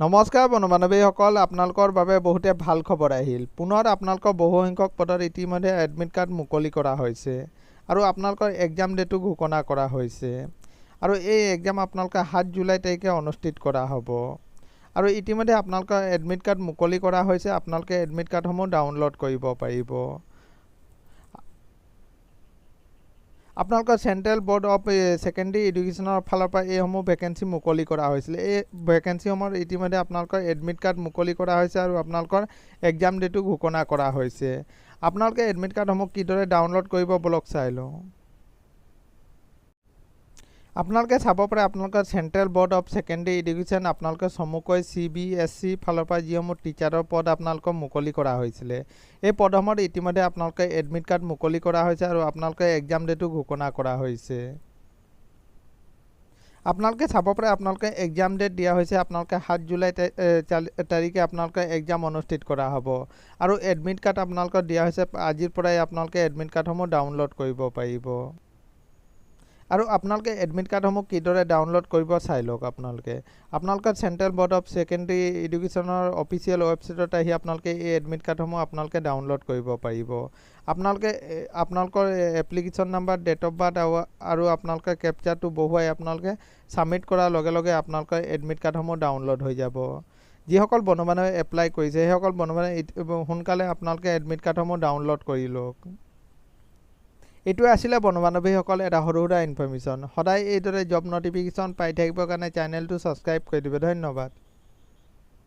নমস্কাৰ বন্ধু বান্ধৱীসকল আপোনালোকৰ বাবে বহুতে ভাল খবৰ আহিল। পুনৰ আপোনালোকৰ বহুসংখ্যক পদত ইতিমধ্যে এডমিট কাৰ্ড মুকলি কৰা হৈছে আৰু আপোনালোকৰ এক্সাম ডেটো ঘোষণা কৰা হৈছে। আৰু এই এক্সাম আপোনালোকে সাত জুলাই তাৰিখে অনুষ্ঠিত কৰা হ'ব। আৰু ইতিমধ্যে আপোনালোকৰ এডমিট কাৰ্ড মুকলি কৰা হৈছে আপোনালোকে এডমিট কাৰ্ডসমূহ ডাউনলোড কৰিব পাৰিব। আপোনালোকৰ চেণ্ট্ৰেল বৰ্ড অফ ছেকেণ্ডেৰী এডুকেশ্যনৰ ফালৰ পৰা এইসমূহ ভেকেঞ্চি মুকলি কৰা হৈছিলে। এই ভেকেঞ্চিসমূহত ইতিমধ্যে আপোনালোকৰ এডমিট কাৰ্ড মুকলি কৰা হৈছে আৰু আপোনালোকৰ এক্সাম ডেটো ঘোষণা কৰা হৈছে। আপোনালোকে এডমিট কাৰ্ডসমূহ কিদৰে ডাউনলোড কৰিব বলক চাই লওঁ। আপোনালোকে চাব পাৰে আপোনালোকৰ central board of secondary education আপোনালোকে চমুকৈ চি বি এছ চি ফালৰ পৰা যিসমূহ টিচাৰৰ পদ আপোনালোকক মুকলি কৰা হৈছিলে। এই পদসমূহত ইতিমধ্যে আপোনালোকে এডমিট কাৰ্ড মুকলি কৰা হৈছে আৰু আপোনালোকে এক্সাম ডেটো ঘোষণা কৰা হৈছে। আপোনালোকে চাব পাৰে আপোনালোকে এক্সাম ডেট দিয়া হৈছে আপোনালোকে সাত জুলাই তাৰিখে আপোনালোকে এক্সাম অনুষ্ঠিত কৰা হ'ব। আৰু এডমিট কাৰ্ড আপোনালোকক দিয়া হৈছে আজিৰ পৰাই আপোনালোকে এডমিট কাৰ্ডসমূহ ডাউনলোড কৰিব পাৰিব। আৰু আপোনালোকে এডমিট কাৰ্ডসমূহ কিদৰে ডাউনলোড কৰিব চাই লওক আপোনালোকে। আপোনালোকে চেণ্ট্ৰেল বৰ্ড অফ ছেকেণ্ডেৰী এডুকেশ্যনৰ অফিচিয়েল ৱেবছাইটত আহি আপোনালোকে এই এডমিট কাৰ্ডসমূহ আপোনালোকে ডাউনলোড কৰিব পাৰিব। আপোনালোকে আপোনালোকৰ application number date of birth আৰু আপোনালোকে কেপচাৰটো বহুৱাই আপোনালোকে ছাবমিট কৰাৰ লগে লগে আপোনালোকৰ এডমিট কাৰ্ডসমূহ ডাউনলোড হৈ যাব। যিসকল বান্ধৱে এপ্লাই কৰিছে সেইসকল বান্ধৱে সোনকালে আপোনালোকে এডমিট কাৰ্ডসমূহ ডাউনলোড কৰি লওক। এইটোৱে আছিলে বন্ধু বান্ধৱীসকল এটা সৰু সুৰা ইনফৰ্মেশ্যন সদায় এইদৰে জব নটিফিকেশ্যন পাই থাকিবৰ কাৰণে চেনেলটো ছাবস্ক্ৰাইব কৰি দিব। ধন্যবাদ।